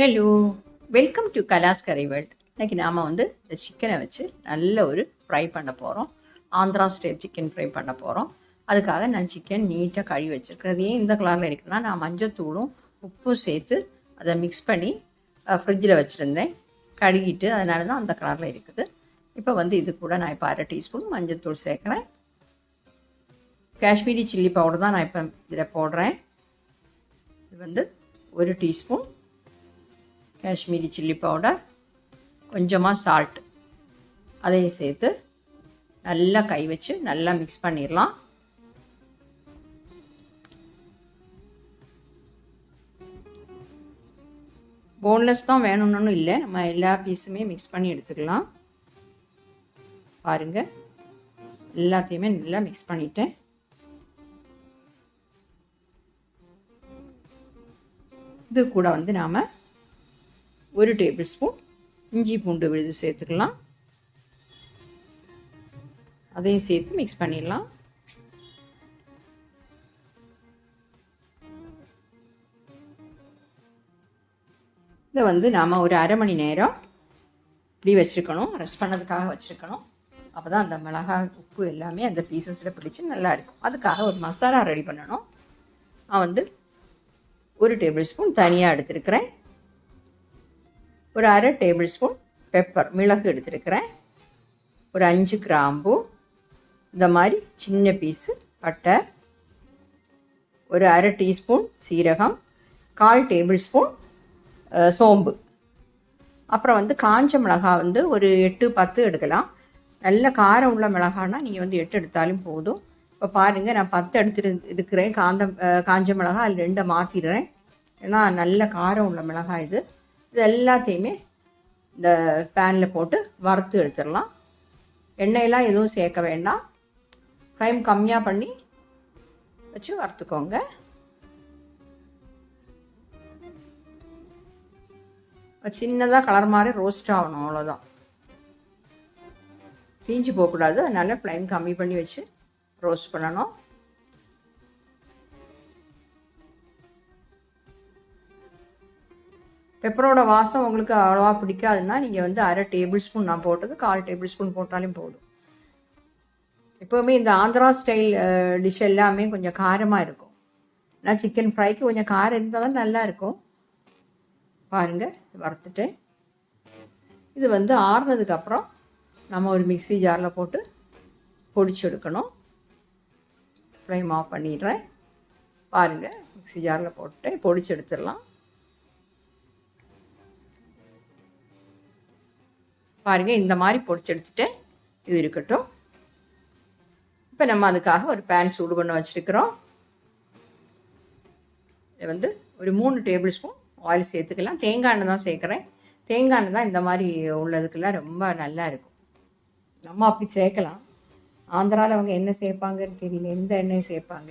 Hello welcome to கலாஸ் கரை world இன்னைக்கு நாம் வந்து இந்த சிக்கனை வச்சு நல்ல ஒரு ஃப்ரை பண்ண போகிறோம் ஆந்திரா ஸ்டைல் சிக்கன் ஃப்ரை பண்ண போகிறோம் அதுக்காக நான் சிக்கன் நீட்டாக கழுவி வச்சுருக்கிறதே இந்த கலரில் இருக்குன்னா நான் மஞ்சத்தூளும் உப்பும் சேர்த்து அதை மிக்ஸ் பண்ணி ஃப்ரிட்ஜில் வச்சுருந்தேன். கழுகிட்டு அதனால தான் அந்த கலரில் இருக்குது. இப்போ வந்து இது கூட நான் இப்போ அரை டீஸ்பூன் மஞ்சத்தூள் சேர்க்குறேன். காஷ்மீரி சில்லி பவுடர் தான் நான் இப்போ இதில் போடுறேன். இது வந்து ஒரு டீஸ்பூன் காஷ்மீரி சில்லி பவுடர் கொஞ்சமாக சால்ட் அதையும் சேர்த்து நல்லா கை வச்சு நல்லா மிக்ஸ் பண்ணிடலாம். போன்லெஸ் தான் வேணும்னு இல்லை. நம்ம எல்லா பீஸுமே மிக்ஸ் பண்ணி எடுத்துக்கலாம். பாருங்கள் எல்லாத்தையுமே நல்லா மிக்ஸ் பண்ணிட்டேன். இது கூட வந்து நாம் ஒரு டேபிள் ஸ்பூன் இஞ்சி பூண்டு விழுது சேர்த்துக்கலாம். அதையும் சேர்த்து மிக்ஸ் பண்ணிடலாம். இதை வந்து நாம் ஒரு அரை மணி நேரம் இப்படி வச்சுருக்கணும். ரெஸ்ட் பண்ணதுக்காக வச்சுருக்கணும். அப்போ தான் அந்த மிளகாய் உப்பு எல்லாமே அந்த பீசஸில் பிடிச்சி நல்லா இருக்கும். அதுக்காக ஒரு மசாலா ரெடி பண்ணணும். நான் வந்து ஒரு டேபிள் ஸ்பூன் தனியாக எடுத்துருக்கிறேன். ஒரு அரை டேபிள் ஸ்பூன் பெப்பர் மிளகு எடுத்துருக்கிறேன். ஒரு அஞ்சு கிராம்பு இந்த மாதிரி சின்ன பீஸு பட்டை. ஒரு அரை டீஸ்பூன் சீரகம் கால் டேபிள் ஸ்பூன் சோம்பு. அப்புறம் வந்து காஞ்ச மிளகா வந்து ஒரு எட்டு பத்து எடுக்கலாம். நல்ல காரம் உள்ள மிளகானா நீங்கள் வந்து எட்டு எடுத்தாலும் போதும். இப்போ பாருங்கள் நான் பத்து எடுத்துட்டு இருக்கிறேன் காந்த காஞ்ச மிளகா அதில் ரெண்டை மாற்றிடுறேன் ஏன்னா நல்ல காரம் உள்ள மிளகாய் இது. இது எல்லாத்தையுமே இந்த பேனில் போட்டு வறுத்து எடுத்துடலாம். எண்ணெயெல்லாம் எதுவும் சேர்க்க வேண்டாம். ஃப்ளைம் கம்மியாக பண்ணி வச்சு வறுத்துக்கோங்க. சின்னதாக கலர் மாதிரி ரோஸ்ட் ஆகணும் அவ்வளோதான் தீஞ்சு போகக்கூடாது. அதனால் ஃப்ளைம் கம்மி பண்ணி வச்சு ரோஸ்ட் பண்ணணும். பெப்பரோட வாசம் உங்களுக்கு அவ்வளோவா பிடிக்காதுன்னா நீங்கள் வந்து அரை டேபிள் ஸ்பூன் நான் போட்டது கால் டேபிள் ஸ்பூன் போட்டாலும் போதும். எப்போவுமே இந்த ஆந்திரா ஸ்டைல் டிஷ் எல்லாமே கொஞ்சம் காரமாக இருக்கும். ஆனால் சிக்கன் ஃப்ரைக்கு கொஞ்சம் காரம் இருந்தால் தான் நல்லா இருக்கும். பாருங்கள் வறுத்துட்டு. இது வந்து ஆறுனதுக்கப்புறம் நம்ம ஒரு மிக்சி ஜாரில் போட்டு பொடிச்சு எடுக்கணும். ஃப்ளைம் ஆஃப் பண்ணிடுறேன். பாருங்கள் மிக்சி ஜாரில் போட்டு பொடிச்சு எடுத்துடலாம். பாருங்கள் இந்த மாதிரி பொடிச்செடுத்துட்டு இது இருக்கட்டும். இப்போ நம்ம அதுக்காக ஒரு பேன் சூடு பண்ண வச்சுருக்கிறோம். இது வந்து ஒரு மூணு டேபிள் ஸ்பூன் ஆயில் சேர்த்துக்கலாம். தேங்காய் எண்ணெய் தான் சேர்க்குறேன். தேங்காய் எண்ணெய் தான் இந்த மாதிரி உள்ளதுக்கெல்லாம் ரொம்ப நல்லா இருக்கும். நம்ம அப்படி சேர்க்கலாம். ஆந்திராவில் அவங்க என்ன சேர்ப்பாங்கன்னு தெரியல. எந்த எண்ணெய் சேர்ப்பாங்க?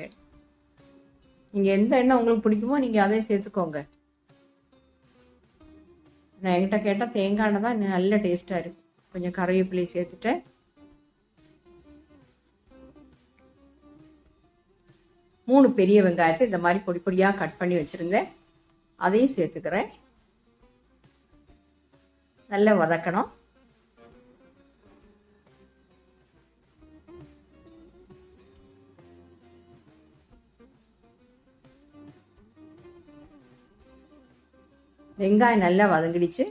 நீங்கள் எந்த எண்ணெய் உங்களுக்கு பிடிக்குமோ நீங்கள் அதையும் சேர்த்துக்கோங்க. நான் என்கிட்ட கேட்டால் தேங்காய் எண்ணெய் தான் நல்ல டேஸ்ட்டாக இருக்கும் கொஞ்சம் கருவேப்பிலை சேர்த்துட்டேன் மூணு பெரிய வெங்காயத்தை இந்த மாதிரி பொடி பொடியாக கட் பண்ணி வச்சுருந்தேன். அதையும் சேர்த்துக்கிறேன். நல்லா வதக்கணும். வெங்காயம் நல்லா வதங்கிடுச்சு.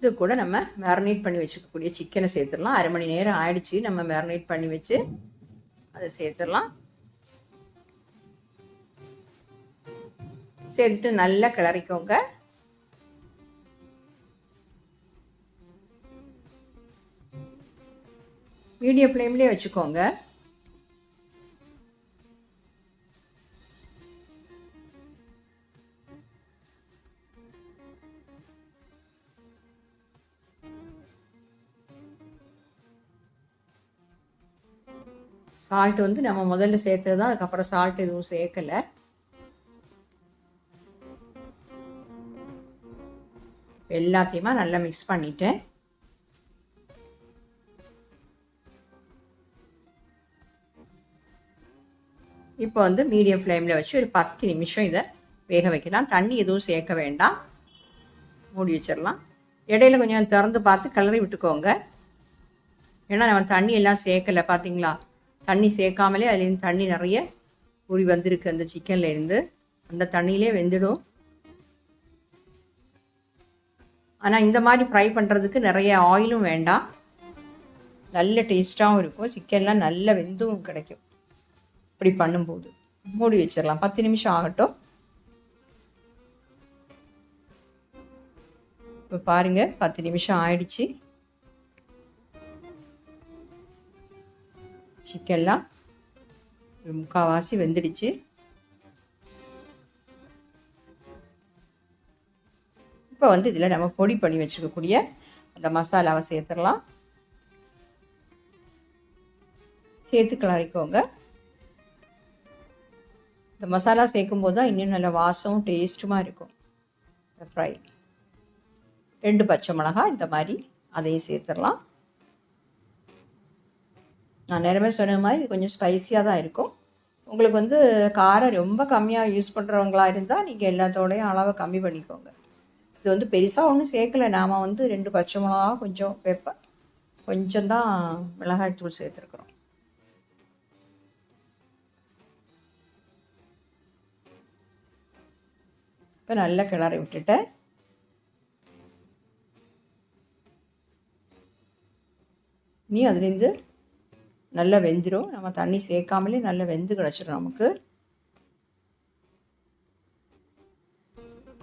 இது கூட நம்ம மேரினேட் பண்ணி வச்சுக்கக்கூடிய சிக்கனை சேர்த்துடலாம். அரை மணி நேரம் ஆயிடுச்சு நம்ம மேரினேட் பண்ணி வச்சு அதை சேர்த்துடலாம். சேர்த்துட்டு நல்லா கிளறிக்கோங்க. மீடியம் ஃப்ளேம்லேயே வச்சுக்கோங்க. சால்ட் வந்து நம்ம முதல்ல சேர்த்தது தான் அதுக்கப்புறம் சால்ட் எதுவும் சேர்க்கலை. எல்லாத்தையுமா நல்லா மிக்ஸ் பண்ணிட்டேன். இப்போ வந்து மீடியம் ஃப்ளேமில் வச்சு ஒரு பத்து நிமிஷம் இதை வேக வைக்கலாம். தண்ணி எதுவும் சேர்க்க வேண்டாம். மூடி வச்சிடலாம். இடையில கொஞ்சம் திறந்து பார்த்து கிளறி விட்டுக்கோங்க. ஏன்னா நம்ம தண்ணி எல்லாம் சேர்க்கலை பார்த்தீங்களா தண்ணி சேர்க்காமலே அதுலேருந்து தண்ணி நிறைய ஊறி வந்திருக்கு அந்த சிக்கன்லேருந்து அந்த தண்ணியிலே வெந்துடும். ஆனால் இந்த மாதிரி ஃப்ரை பண்ணுறதுக்கு நிறைய ஆயிலும் வேண்டாம். நல்ல டேஸ்ட்டாகவும் இருக்கும். சிக்கன்லாம் நல்ல வெந்தும் கிடைக்கும். இப்படி பண்ணும்போது. மூடி வச்சிடலாம். பத்து நிமிஷம் ஆகட்டும். இப்போ பாருங்கள் பத்து நிமிஷம் ஆயிடுச்சு. சிக்கன்லாம் ஒரு முக்கால்வாசி வெந்துடுச்சு இப்போ வந்து இதில் நம்ம பொடி பண்ணி வச்சுருக்கக்கூடிய அந்த மசாலாவை சேர்த்துடலாம் சேர்த்து கிளறிக்கோங்க இந்த மசாலா சேர்க்கும் போது தான் இன்னும் நல்ல வாசமும் டேஸ்ட்டுமாக இருக்கும் ஃப்ரை ரெண்டு பச்சை மிளகா இந்த மாதிரி அதையும் சேர்த்துடலாம் நான் நேரமே சொன்ன மாதிரி இது கொஞ்சம் ஸ்பைஸியாக தான் இருக்கும். உங்களுக்கு வந்து காரம் ரொம்ப கம்மியாக யூஸ் பண்ணுறவங்களா இருந்தால் நீங்கள் எல்லாத்தோடையும் அளவை கம்மி பண்ணிக்கோங்க. இது வந்து பெருசாக ஒன்றும் சேர்க்கலை. நாம் வந்து ரெண்டு பச்சை மிளகா கொஞ்சம் பெப்பர் கொஞ்சம் தான் மிளகாய் தூள் சேர்த்துருக்குறோம். இப்போ நல்லா கிளறி விட்டுட்டேன். நீ அதுலேருந்து நல்லா வெந்துடும் நம்ம தண்ணி சேர்க்காமலே நல்லா வெந்து கிடச்சிடும் நமக்கு.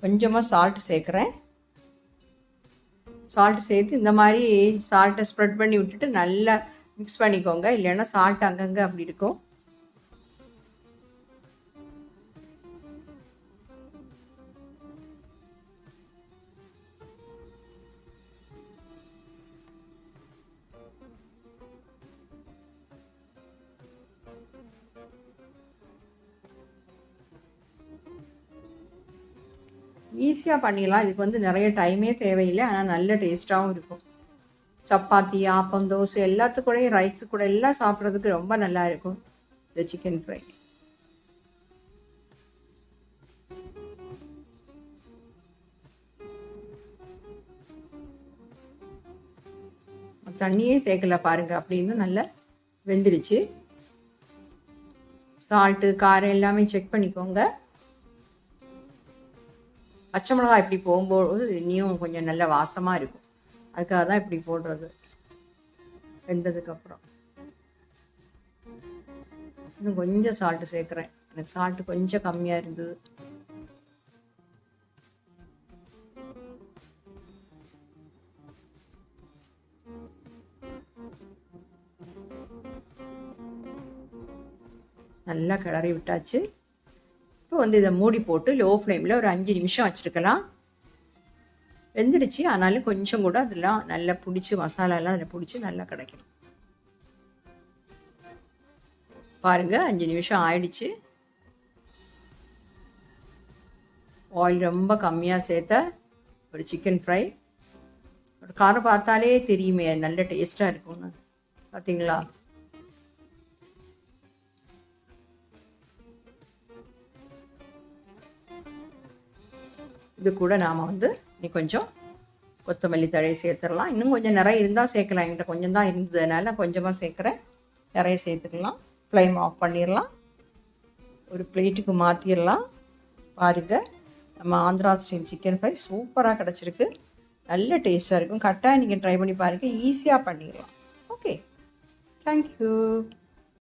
கொஞ்சமாக சால்ட் சேர்க்குறேன். சால்ட் சேர்த்து இந்த மாதிரி சால்ட்டை ஸ்ப்ரெட் பண்ணி விட்டுட்டு நல்லா மிக்ஸ் பண்ணிக்கோங்க. இல்லைன்னா சால்ட் அங்கங்கே அப்படி இருக்கும். ஈஸியாக பண்ணிடலாம். இதுக்கு வந்து நிறைய டைமே தேவையில்லை. ஆனால் நல்ல டேஸ்ட்டாகவும் இருக்கும். சப்பாத்தி ஆப்பம் தோசை எல்லாத்துக்கூடையும் ரைஸு கூட எல்லாம் சாப்பிட்றதுக்கு ரொம்ப நல்லா இருக்கும். இந்த சிக்கன் ஃப்ரை தண்ணியே சேர்க்கல பாருங்க. அப்படின்னு நல்லா வெந்துடுச்சு சால்ட்டு காரம் எல்லாமே செக் பண்ணிக்கோங்க. பச்சை மிளகாய் இப்படி போகும்போது இனியும் கொஞ்சம் நல்ல வாசமாக இருக்கும். அதுக்காக தான் இப்படி போடுறது. வெந்ததுக்கப்புறம் இன்னும் கொஞ்சம் சால்ட்டு சேர்க்குறேன். எனக்கு சால்ட்டு கொஞ்சம் கம்மியாக இருந்தது. நல்லா கிளறி விட்டாச்சு. இப்போ வந்து இதை மூடி போட்டு லோ ஃப்ளேமில் ஒரு அஞ்சு நிமிஷம் வச்சுருக்கலாம். வெந்துடுச்சு. ஆனாலும் கொஞ்சம் கூட அதெல்லாம் நல்லா பிடிச்சி மசாலாலாம் அதில் பிடிச்சி நல்லா கிடைக்கும் பாருங்கள் அஞ்சு நிமிஷம் ஆயிடுச்சு. ஆயில் ரொம்ப கம்மியாக சேர்த்த ஒரு சிக்கன் ஃப்ரை ஒரு காரம் பார்த்தாலே தெரியுமே நல்ல டேஸ்ட்டாக இருக்கும்னு. பார்த்தீங்களா இது கூட நாம் வந்து நீ கொஞ்சம் கொத்தமல்லி தழையை சேர்த்துடலாம். இன்னும் கொஞ்சம் நிறைய இருந்தால் சேர்க்கலாம். என்கிட்ட கொஞ்சம் தான் இருந்ததுனால கொஞ்சமாக சேர்க்குறேன். நிறைய சேர்த்துக்கலாம். ஃப்ளைம் ஆஃப் பண்ணிடலாம். ஒரு பிளேட்டுக்கு மாற்றிடலாம் பாருங்கள் நம்ம ஆந்திரா ஸ்டைல் சிக்கன் ஃப்ரை சூப்பராக கிடச்சிருக்கு. நல்ல டேஸ்ட்டாக இருக்கும். கரெக்டாக நீங்கள் ட்ரை பண்ணி பாருங்கள் ஈஸியாக பண்ணிடலாம். Okay thank you